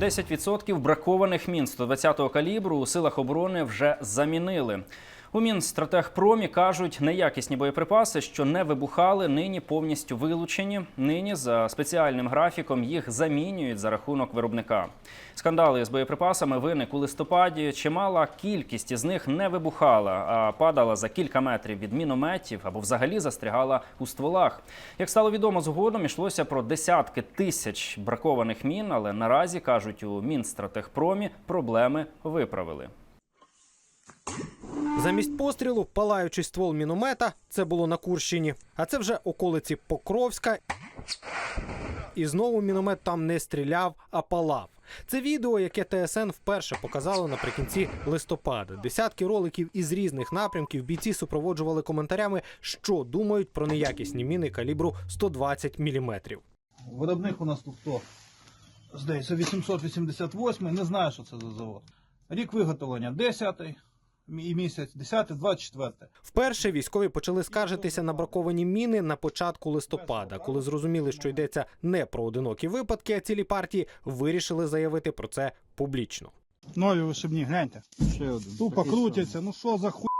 10% бракованих мін 120-го калібру у силах оборони вже замінили. У Мінстратегпромі кажуть, неякісні боєприпаси, що не вибухали, нині повністю вилучені. Нині за спеціальним графіком їх замінюють за рахунок виробника. Скандали з боєприпасами виник у листопаді. Чимала кількість із них не вибухала, а падала за кілька метрів від мінометів або взагалі застрягала у стволах. Як стало відомо згодом, йшлося про десятки тисяч бракованих мін, але наразі кажуть у Мінстратегпромі проблеми виправили. Замість пострілу палаючий ствол міномета це було на Курщині. А це вже околиці Покровська. І знову міномет там не стріляв, а палав. Це відео, яке ТСН вперше показало наприкінці листопада. Десятки роликів із різних напрямків бійці супроводжували коментарями, що думають про неякісні міни калібру 120 мм. Виробник у нас тут хто? Здається, 888, не знаю, що це за завод. Рік виготовлення 10 і місяць, 10, 24. Вперше військові почали скаржитися на браковані міни на початку листопада. Коли зрозуміли, що йдеться не про одинокі випадки, а цілі партії вирішили заявити про це публічно. Нові вишибні, гляньте. Ще один. Тупо крутяться, ну що за хуй